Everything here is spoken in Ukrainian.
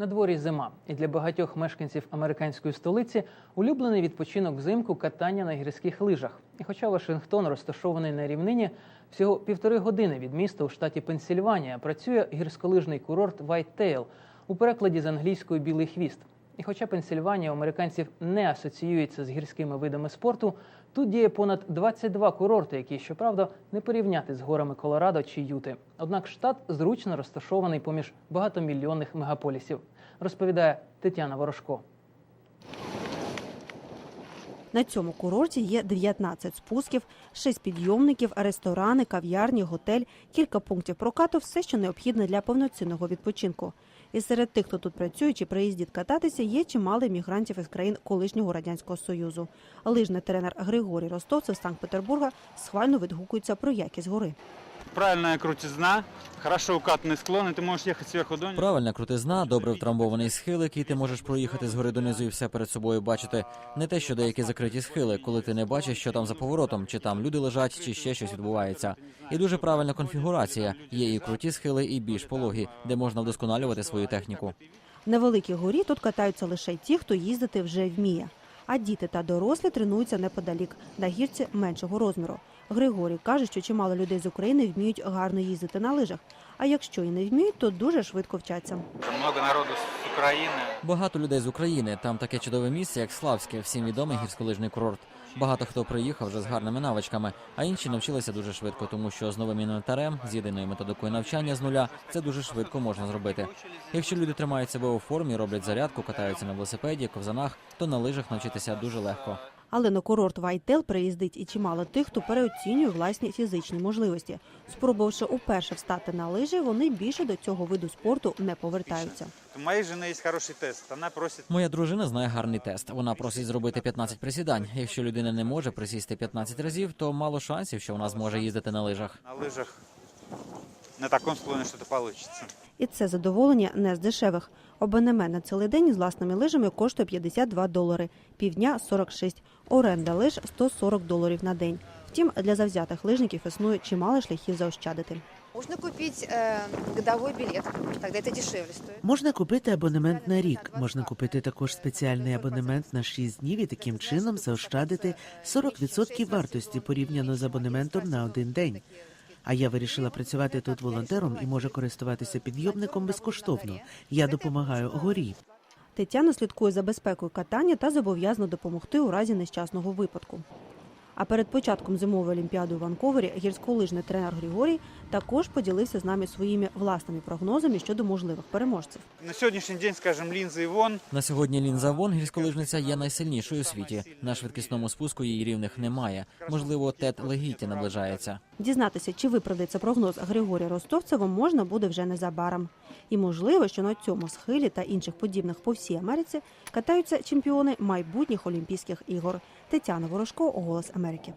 На дворі зима, і для багатьох мешканців американської столиці улюблений відпочинок взимку катання на гірських лижах. І хоча Вашингтон розташований на рівнині, всього півтори години від міста у штаті Пенсільванія працює гірськолижний курорт Вайттейл у перекладі з англійської білий хвіст. І хоча Пенсільванія у американців не асоціюється з гірськими видами спорту, тут діє понад 22 курорти, які, щоправда, не порівняти з горами Колорадо чи Юти. Однак штат зручно розташований поміж багатомільйонних мегаполісів, розповідає Тетяна Ворожко. На цьому курорті є 19 спусків, 6 підйомників, ресторани, кав'ярні, готель, кілька пунктів прокату, все, що необхідне для повноцінного відпочинку. І серед тих, хто тут працює чи приїздить кататися, є чимало мігрантів із країн колишнього радянського союзу. Лижний тренер Григорій Ростовцев з Санкт-Петербурга схвально відгукується про якість гори. Правильная крутизна, хорошо укатанный склон, и ты можешь ехать сверху донизу. Правильна крутизна, добре втрамбований схил, який ти можеш проїхати згори донизу і все перед собою бачити. Не те, що деякі закриті схили, коли ти не бачиш, що там за поворотом, чи там люди лежать, чи ще щось відбувається. І дуже правильна конфігурація. Є і круті схили, і більш пологі, де можна вдосконалювати свою техніку. На великій горі тут катаються лише ті, хто їздити вже вміє. А діти та дорослі тренуються неподалік на гірці меншого розміру. Григорій каже, що чимало людей з України вміють гарно їздити на лижах. А якщо і не вміють, то дуже швидко вчаться. Много народу с Украины. Багато людей з України. Там таке чудове місце, як Славське, всім відомий гірськолижний курорт. Багато хто приїхав вже з гарними навичками, а інші навчилися дуже швидко, тому що з новим інвентарем, з єдиною методикою навчання з нуля, це дуже швидко можна зробити. Якщо люди тримають себе у формі, роблять зарядку, катаються на велосипеді, ковзанах, то на лижах навчитися дуже легко. Але на курорт Вайтел приїздить і чимало тих, хто переоцінює власні фізичні можливості. Спробувавши уперше встати на лижі, вони більше до цього виду спорту не повертаються. Моей жены есть хороший тест. Она просит Моя дружина знає гарний тест. Вона просить зробити 15 присідань. Якщо людина не може присісти 15 разів, то мало шансів, що вона зможе їздити на лижах. на лыжах на таком склоне что-то получится. І це задоволення не з дешевих. Абонемент на цілий день з власними лижами коштує 52 долари, півдня 46. Оренда лиж 140 доларів на день. Втім, для завзятих лижників існує чимало шляхів заощадити. Можно купить э, годовой билет, тогда это дешевле стоит. Можна купити абонемент на рік. Можна купити також спеціальний абонемент на 6 днів і таким чином заощадити 40% вартості порівняно з абонементом на один день. А я вирішила працювати тут волонтером і можу користуватися підйомником безкоштовно. Я допомагаю горі. Тетяна слідкує за безпекою катання та зобов'язана допомогти у разі нещасного випадку. А перед початком зимової олімпіади у Ванковері гірськолижний тренер Григорій також поділився з нами своїми власними прогнозами щодо можливих переможців. На сегодняшний день, скажем, линзы Ивон. На сьогодні Лінза Вон, гірськолижниця, є найсильнішою у світі. На швидкісному спуску її рівних немає. Можливо, Тед Легіті наближається. Дізнатися, чи виправдається прогноз Григорія Ростовцева, можна буде вже незабаром. І можливо, що на цьому схилі та інших подібних по всій Америці катаються чемпіони майбутніх Олімпійських ігор. Тетяна Ворожко, Голос Америки.